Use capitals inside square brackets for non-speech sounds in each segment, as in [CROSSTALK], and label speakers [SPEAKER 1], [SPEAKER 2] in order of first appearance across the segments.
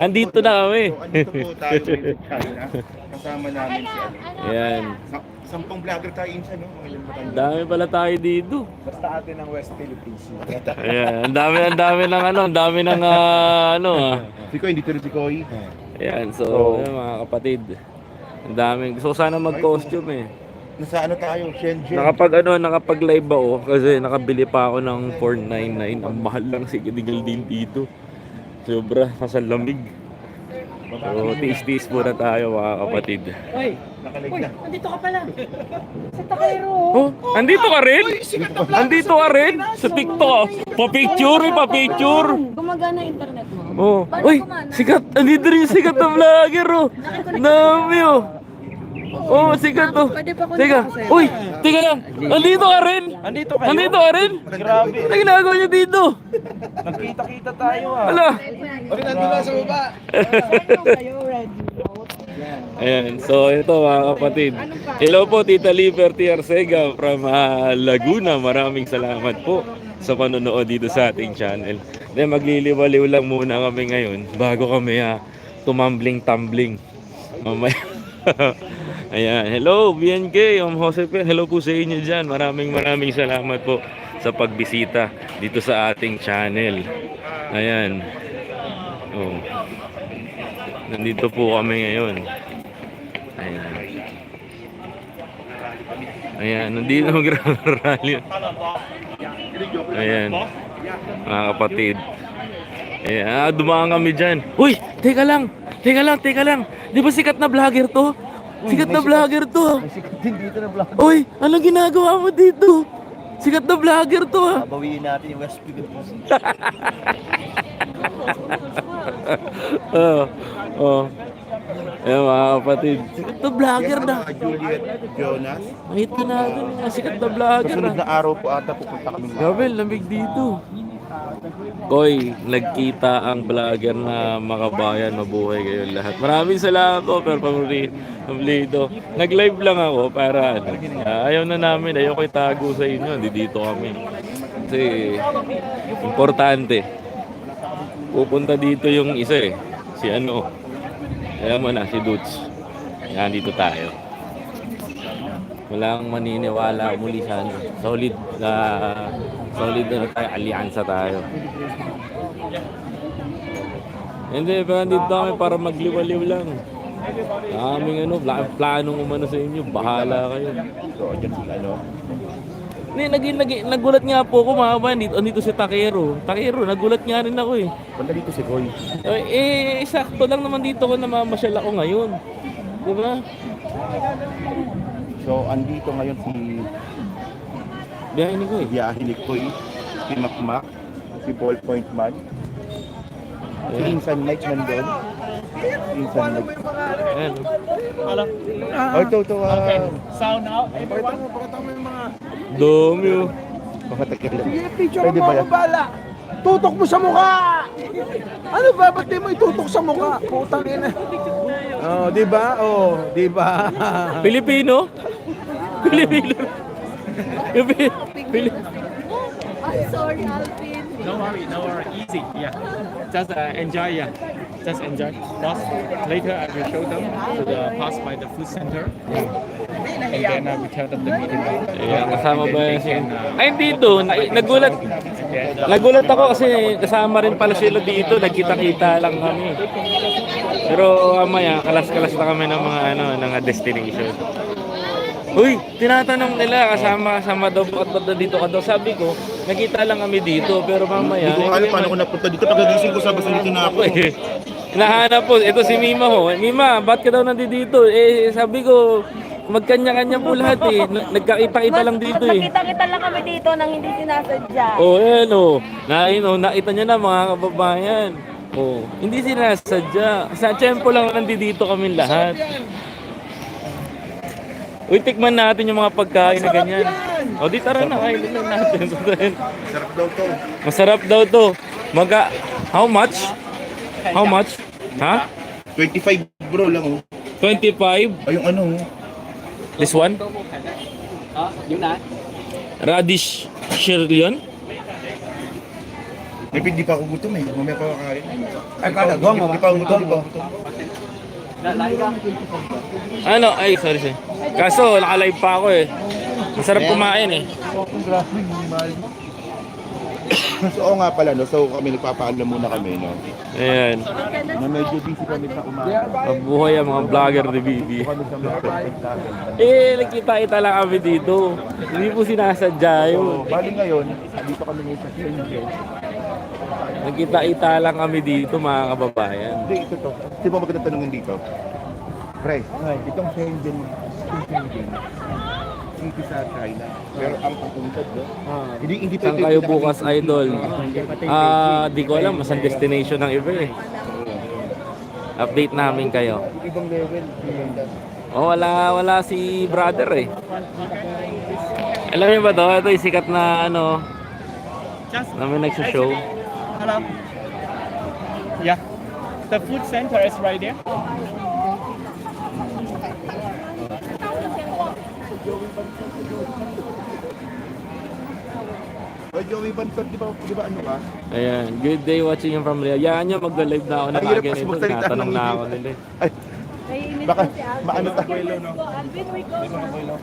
[SPEAKER 1] Andito na kami.
[SPEAKER 2] So, andito po tayo ngayon sa China. Kasama namin si ano.
[SPEAKER 1] Ayan.
[SPEAKER 2] Sa- Sampung vlogger tayo insan, no? Mga ilan ba tayo?
[SPEAKER 1] Ang dami pala tayo dito.
[SPEAKER 3] Basta atin ng West Philippines.
[SPEAKER 1] Ayan, ang dami, ang dami ng ano, ang dami ng ah, ano ah.
[SPEAKER 2] Si Koy, hindi rin si Koy.
[SPEAKER 1] Ayan, so, ayan, mga kapatid. Ang daming, gusto ko sana mag-costume eh.
[SPEAKER 2] Nasa ano tayo? Shenzhen.
[SPEAKER 1] Nakapag ano, nakapag-live ako kasi nakabili pa ako ng 499. Ang mahal lang si Kidigal din dito. Sobra, nasa lamig. So, tiis-tiis muna tayo mga kapatid.
[SPEAKER 4] Uy,
[SPEAKER 2] Nakalig
[SPEAKER 4] uy,
[SPEAKER 2] na.
[SPEAKER 4] andito ka pala. Sa Takero.
[SPEAKER 1] Oh, andito ka rin? Andito ka rin? Sa TikTok. Pa-picture, eh, pa-picture.
[SPEAKER 5] Gumagana internet mo.
[SPEAKER 1] Oh,
[SPEAKER 5] Paano
[SPEAKER 1] uy,
[SPEAKER 5] kumana?
[SPEAKER 1] sikat. Andito rin yung sikat na vlogger, oh. Dami, oh. Oh, sikat, oh.
[SPEAKER 5] Pwede pa ko
[SPEAKER 1] Teka, uy, teka lang. Andito ka rin?
[SPEAKER 3] Andito kayo?
[SPEAKER 1] Andito ka rin?
[SPEAKER 3] Grabe.
[SPEAKER 1] Ano ginagawa niyo dito?
[SPEAKER 3] Nagkita-kita tayo ah.
[SPEAKER 1] Ala.
[SPEAKER 3] Ulit nandito sa baba. [LAUGHS]
[SPEAKER 1] Ayan, so ito mga kapatid. Hello po Tita Liberty Arcega from ah, Laguna. Maraming salamat po sa panonood dito sa ating channel. Then magliliwaliw lang muna kami ngayon bago kami ah, tumambling-tumbling. Mamaya. [LAUGHS] Ayan, hello BNK, Om Josepe. Hello po sa inyo dyan. Maraming maraming salamat po sa pagbisita dito sa ating channel. Ayan. Oh. Nandito po kami ngayon. Ayan. Ayan, nandito mag-rally. Ayan. Mga kapatid. Ayan, ah, dumaan kami dyan. Uy, teka lang. Teka lang, teka lang. Di ba sikat na vlogger to? Sikat na vlogger to.
[SPEAKER 3] Sikat din dito na vlog.
[SPEAKER 1] Uy, ano ginagawa mo dito? Sikat na vlogger to ah.
[SPEAKER 3] Babawiin natin yung West Philippines. [LAUGHS]
[SPEAKER 1] Oo. Oh. Ayan mga kapatid. Sikat na vlogger na.
[SPEAKER 2] Juliet Jonas.
[SPEAKER 1] Makita natin mga sikat na vlogger na.
[SPEAKER 2] na araw po ata pupunta kami.
[SPEAKER 1] Grabe, lamig dito. Koy, nagkita ang vlogger na makabayan, mabuhay kayo lahat. Maraming salamat po, pero pamuli, pamulito. Nag-live lang ako para ano, ah, ayaw na namin, ayaw ko itago sa inyo, hindi dito kami. Kasi, importante. Pupunta dito yung isa eh, si ano, alam mo na, si Dudes. Yan, dito tayo. Walang maniniwala muli sa ano. Solid na solid na tayo, alyansa tayo. Hindi, pero nandito kami para magliwaliw lang. Aming ano, pla- planong umano sa inyo, bahala kayo.
[SPEAKER 2] Dyan sila, no?
[SPEAKER 1] Hindi, nag, nag, nagulat nga po ako mga kabayan, dito, andito si Takero. Takero, nagulat nga rin ako eh.
[SPEAKER 2] Punta dito si Koy.
[SPEAKER 1] Eh, eh, sakto lang naman dito ko namamasyal ako ngayon. Di ba?
[SPEAKER 2] So, andito ngayon si
[SPEAKER 1] Biyahe ni ko eh.
[SPEAKER 2] biyahe ni Koy, si Makmak, si Paul Point Man, si Insan Mike nandun. Insan Mike.
[SPEAKER 1] Ayan.
[SPEAKER 2] Oh, ito, ito. ah.
[SPEAKER 4] Sound out.
[SPEAKER 3] Pakita mo, pakita mo yung mga...
[SPEAKER 1] Dami oh.
[SPEAKER 2] Pakatagal lang.
[SPEAKER 3] Sige, picture
[SPEAKER 2] Pwede
[SPEAKER 3] mo
[SPEAKER 2] ba
[SPEAKER 3] ako bala. Tutok mo sa mukha! Ano ba? Ba't di mo itutok sa mukha? Putang ina. Oh, di ba? Oh, di ba?
[SPEAKER 1] Pilipino? [LAUGHS] Pilipino. Pili- Pili-
[SPEAKER 5] I'm sorry, Alvin.
[SPEAKER 4] No worry, no worry. Easy. Yeah. Just uh, enjoy. Yeah. Just enjoy. Plus, later I will show them to the pass by the food center. And then I will tell them the meeting.
[SPEAKER 1] Ayan, kasama ba yan si... Ay, dito. Na- nagulat. Nagulat ako kasi kasama rin pala sila dito. Nagkita-kita lang kami. Pero mamaya, kalas-kalas na kami ng mga ano, ng destination. Uy, tinatanong nila kasama kasama daw bakit ba't dito ka daw. Sabi ko, nakita lang kami dito pero mamaya.
[SPEAKER 2] Hindi ko alam paano ko napunta dito. Pagkagising ko sa basta dito na ako.
[SPEAKER 1] eh. Nahanap po, ito si Mima ho. Mima, ba't ka daw nandito? Eh, sabi ko, magkanya-kanya po lahat eh. N- Nagkakita-kita lang dito eh.
[SPEAKER 5] Nakita-kita lang kami dito nang hindi sinasadya.
[SPEAKER 1] Oh, ayan oh. Nain oh, nakita niyo na mga kababayan. Oh, hindi sinasadya. Sa tempo lang nandito kami lahat. Uy, tikman natin yung mga pagkain na ganyan. O, di tara na, kainin na natin. [LAUGHS]
[SPEAKER 2] Sarap daw to.
[SPEAKER 1] Masarap daw to. Maga, how much? How much? Ha?
[SPEAKER 2] 25 bro lang oh.
[SPEAKER 1] 25?
[SPEAKER 2] Ay, yung ano oh.
[SPEAKER 1] This one?
[SPEAKER 4] Ah, yun na.
[SPEAKER 1] Radish shell yun?
[SPEAKER 2] May hindi pa ako gutom eh. Mamaya pa ako kakain.
[SPEAKER 3] Ay, kada, gawang mo.
[SPEAKER 2] Hindi pa ako gutom, hindi pa ako gutom.
[SPEAKER 1] Ano? Ay, sorry, sorry. Kaso, naka-live pa ako eh. Masarap kumain eh.
[SPEAKER 2] So, oo nga pala, no? So, kami nagpapaalam muna kami, no?
[SPEAKER 1] Ayan.
[SPEAKER 2] Na medyo busy kami sa umaga.
[SPEAKER 1] Mabuhay ang mga vlogger ni Bibi. Eh, nagkita-kita lang kami dito. Hindi po sinasadya
[SPEAKER 2] So,
[SPEAKER 1] yun.
[SPEAKER 2] bali ngayon, dito kami ngayon sa Angel.
[SPEAKER 1] Nagkita-kita lang kami dito, mga kababayan.
[SPEAKER 2] Hindi, ito to. Di ba magandang tanongin dito? Pre, itong Angel, Angel, city sa China. Pero ang papuntad do, hindi hindi
[SPEAKER 1] Saan kayo bukas, idol? Ah, di ko alam. Masan destination ng iba eh. Update namin kayo.
[SPEAKER 2] Ibang level,
[SPEAKER 1] Oh, wala wala si brother eh. Alam niyo ba to? Ito yung sikat na ano,
[SPEAKER 4] Just
[SPEAKER 1] na may nagsishow.
[SPEAKER 4] hello. Yeah. The food center is right there.
[SPEAKER 2] Joey Bansot, di ba, di ba ano ka?
[SPEAKER 1] Ayan, good day watching you from Rio. Yan nyo, magla-live na ako na
[SPEAKER 2] Ang hirap
[SPEAKER 1] bagay
[SPEAKER 2] kasi
[SPEAKER 1] nito.
[SPEAKER 2] magsalita
[SPEAKER 1] Natanong
[SPEAKER 2] ng
[SPEAKER 1] na ako nila. eh.
[SPEAKER 2] Ay,
[SPEAKER 5] Naiinit
[SPEAKER 2] Baka
[SPEAKER 5] na si Alvin.
[SPEAKER 2] maano tayo?
[SPEAKER 5] Let's go, Alvin, we go.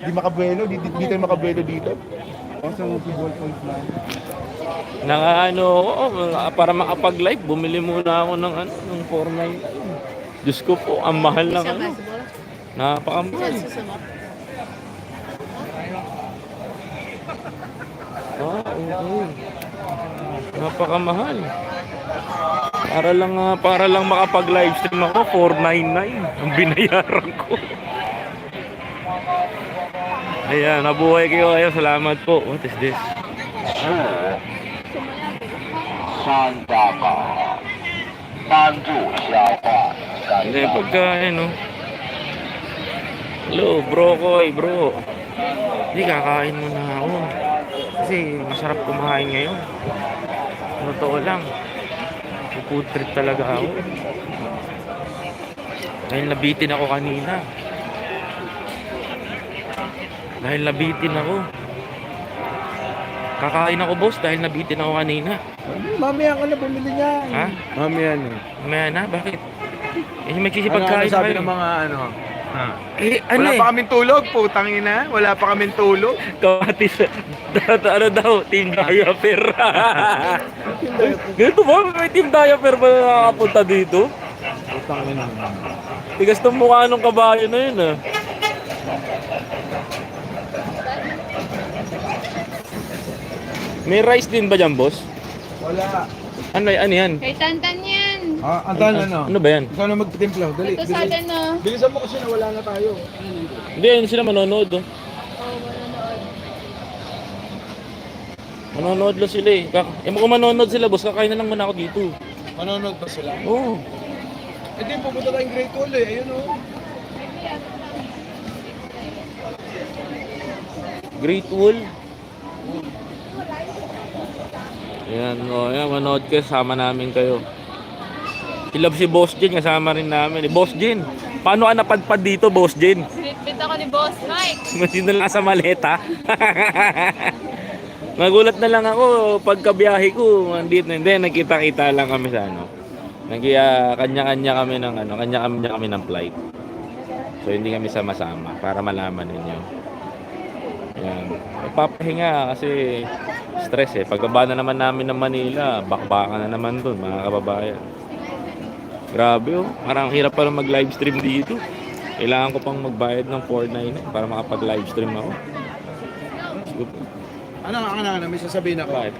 [SPEAKER 2] di makabuelo, di, di, di tayo makabuelo dito. Also, si ballpoint man.
[SPEAKER 1] Naka ano, ako, para makapag-live, bumili muna ako ng ano, ng 499. Diyos ko po, ang mahal ng ano. Napakamahal. Ah, oo. Napakamahal. Para lang ah, para lang makapag-live stream ako 499 ang binayaran ko. Ayan, nabuhay kayo kayo. Salamat po. What is this? Hindi, pagkain, no? Hello, bro ko, bro. Hindi, kakain muna ako. Kasi masarap kumain ngayon. Totoo lang. Food trip talaga ako. Dahil nabitin ako kanina. Dahil nabitin ako. Kakain ako, boss, dahil nabitin ako kanina.
[SPEAKER 3] Mamaya ka na bumili niya.
[SPEAKER 1] Ha?
[SPEAKER 3] Mamaya na.
[SPEAKER 1] Maya na, bakit? Eh,
[SPEAKER 3] Ano,
[SPEAKER 1] magsisipagkain
[SPEAKER 3] ano sabi
[SPEAKER 1] kayo.
[SPEAKER 3] ng mga ano?
[SPEAKER 1] Eh, ano
[SPEAKER 3] Wala
[SPEAKER 1] eh?
[SPEAKER 3] pa kaming tulog, putang ina. Wala pa kaming tulog.
[SPEAKER 1] Kamatis. [LAUGHS] ano daw? Team Diaper. [LAUGHS] Ganito ba? May Team Diaper ba na nakakapunta dito?
[SPEAKER 3] Putang ina.
[SPEAKER 1] Tigas ng mukha nung kabayo na yun ah. May rice din ba dyan, boss?
[SPEAKER 3] Wala.
[SPEAKER 1] Ano, ano yan?
[SPEAKER 6] Kay Tantan yan.
[SPEAKER 3] Ah, antan ano?
[SPEAKER 1] Ano ba yan?
[SPEAKER 3] Ikaw na magtimpla. Dali,
[SPEAKER 6] Ito sa atin, no?
[SPEAKER 3] Bilisan mo kasi nawala na tayo.
[SPEAKER 1] Hindi, hindi sila manonood oh.
[SPEAKER 6] Oo, manonood.
[SPEAKER 1] Manonood lang sila eh. Kak eh kung manonood sila, boss, kakain na lang muna ako dito.
[SPEAKER 3] Manonood ba sila?
[SPEAKER 1] Oo.
[SPEAKER 3] Eh di, pupunta tayong Great Wall eh. Ayun oh.
[SPEAKER 1] Great Wall. Yan, o, yan, manood kayo, sama namin kayo. Si Love si Boss Jin, kasama rin namin. Eh, Boss Jin, paano ka napadpad dito, Boss Jin?
[SPEAKER 6] Sinitbit ako ni Boss Mike. [LAUGHS]
[SPEAKER 1] Masino lang sa maleta. [LAUGHS] Nagulat na lang ako pagkabiyahe ko. Andito na hindi, nagkita-kita lang kami sa ano. Nagi ah, kanya-kanya kami ng ano, kanya-kanya kami ng flight. So hindi kami sama-sama para malaman ninyo. Yan. Papahinga kasi stress eh. Pagbaba na naman namin ng Manila, bakbakan na naman dun mga kababayan. Grabe oh. Parang hirap pa mag live stream dito. Kailangan ko pang magbayad ng 499 para makapag live stream ako.
[SPEAKER 3] Ano, ano, ano, may sasabihin ako.
[SPEAKER 1] Bakit?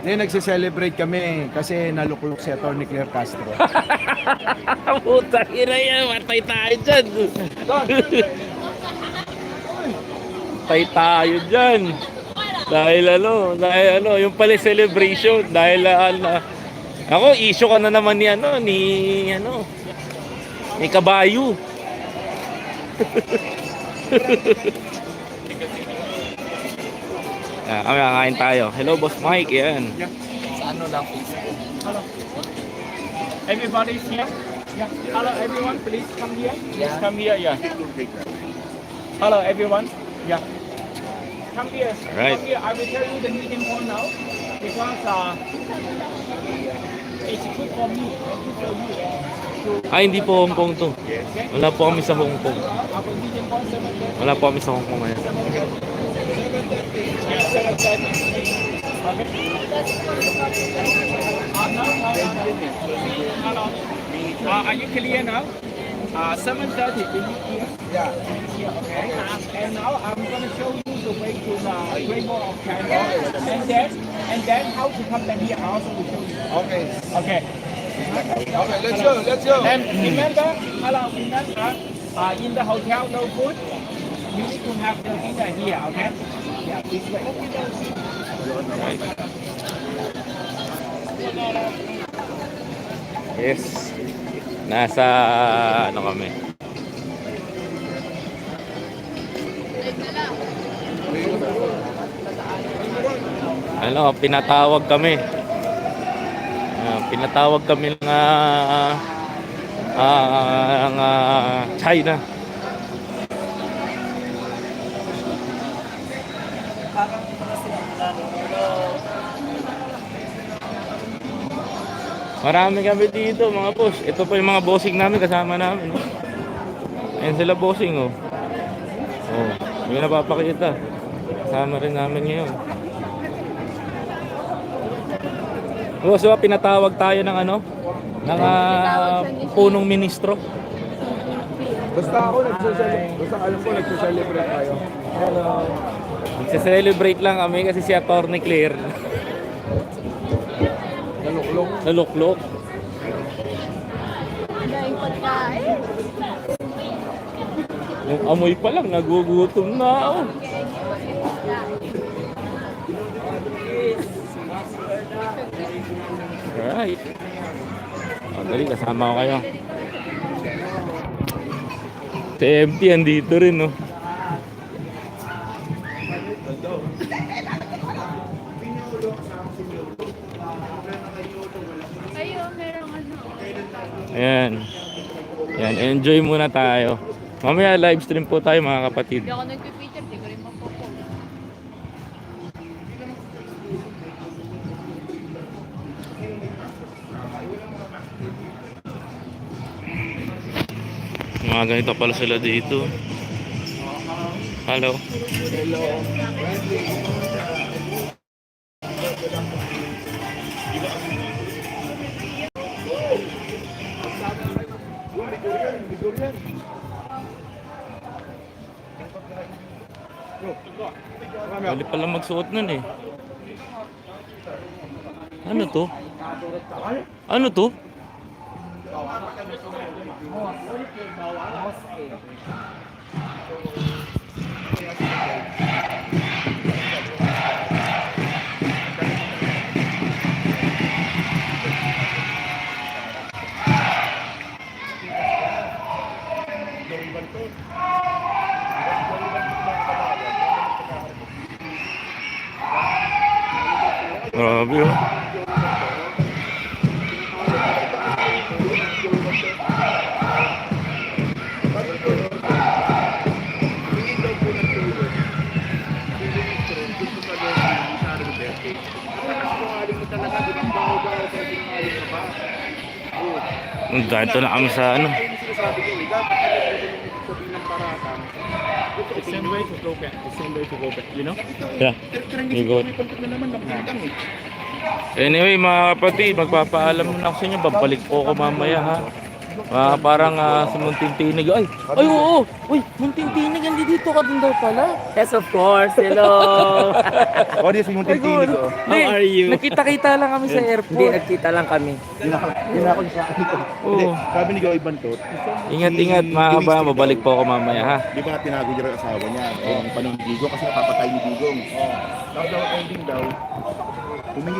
[SPEAKER 3] Ngayon nagse-celebrate kami kasi naluklok si Atty. Claire Castro. [LAUGHS]
[SPEAKER 1] Puta, ina yan. Matay tayo dyan. [LAUGHS] Patay tayo dyan. Dahil ano, dahil ano, yung pala celebration, dahil ah, ano, ako, issue ka na naman ni ano, ni ano, ni Kabayo. [LAUGHS] ah, kami kakain tayo. Hello, Boss Mike. Yan.
[SPEAKER 4] Everybody's here. Yeah. Hello, everyone. Please come here. Please come here. Yeah. Hello, everyone. Yeah. Come here.
[SPEAKER 1] Alright.
[SPEAKER 4] Come here. I will tell you the meeting point now. Because uh, it's good for me, good for you.
[SPEAKER 1] Ay, hindi po Hong Kong to. Wala po kami sa Hong Kong. Wala po kami sa Hong Kong ngayon.
[SPEAKER 4] Uh, are you clear now? Uh, 7.30, can you hear? Yeah. Here, okay. And now I'm going to show you the way to the Rainbow of China. And then, and then how to come back here, I also will show you. Okay. Okay. Okay, let's go, let's go. And remember, hello, remember, uh, in the hotel, no food. You need to have the dinner here, okay? Yeah, this way.
[SPEAKER 1] Yes. Nasa ano kami? Ano, pinatawag kami. Ah, pinatawag kami ng ah, ng, ah, China. Marami kami dito mga boss. Ito po yung mga bossing namin kasama namin. Ayan sila bossing oh. Oh, yung napapakita. Kasama rin namin ngayon. Oh, pinatawag tayo ng ano? Ng ah, punong ministro.
[SPEAKER 3] Basta ako nagsaselebrate. Basta alam ko nagsaselebrate tayo. Hello.
[SPEAKER 1] Nagse-celebrate lang kami kasi si Atty. Claire
[SPEAKER 3] Naluklok.
[SPEAKER 1] naluklok.
[SPEAKER 5] Dahil pagkain.
[SPEAKER 1] Yung amoy pa lang, nagugutom na ako. Alright. O, dali, kasama ko kayo. Si MT andito rin, no?
[SPEAKER 6] Ano.
[SPEAKER 1] Ayan. Ayan, enjoy muna tayo. Mamaya live stream po tayo mga kapatid.
[SPEAKER 6] Hindi ako
[SPEAKER 1] Mga ganito pala sila dito. Hello. Pwede pala magsuot nun eh. Ano to? Ano to? Dito na kami sa ano.
[SPEAKER 4] The same way to go back, the same way to go back, you know?
[SPEAKER 1] Yeah. You go. Anyway mga kapatid, magpapaalam muna ako sa inyo. Babalik po ako mamaya ha. Ah, parang ah, si Munting Tinig. Ay, ay oo. Uy, Munting Tinig, hindi dito ka din daw pala.
[SPEAKER 7] Yes, of course. Hello. [LAUGHS]
[SPEAKER 2] Audience yung tintinig ko.
[SPEAKER 7] How are you?
[SPEAKER 1] Nakita-kita lang kami sa
[SPEAKER 7] Hindi,
[SPEAKER 1] airport.
[SPEAKER 7] nagkita lang kami.
[SPEAKER 2] Hindi na ako sa akin. Hindi,
[SPEAKER 1] Oo.
[SPEAKER 2] sabi ni Joey Bantot,
[SPEAKER 1] Ingat-ingat mga kabayan, babalik po ako mamaya ha.
[SPEAKER 2] di ba tinago niya ang asawa niya, ang panong Digong kasi napapatay ni Digong. Tapos daw ending daw, humingi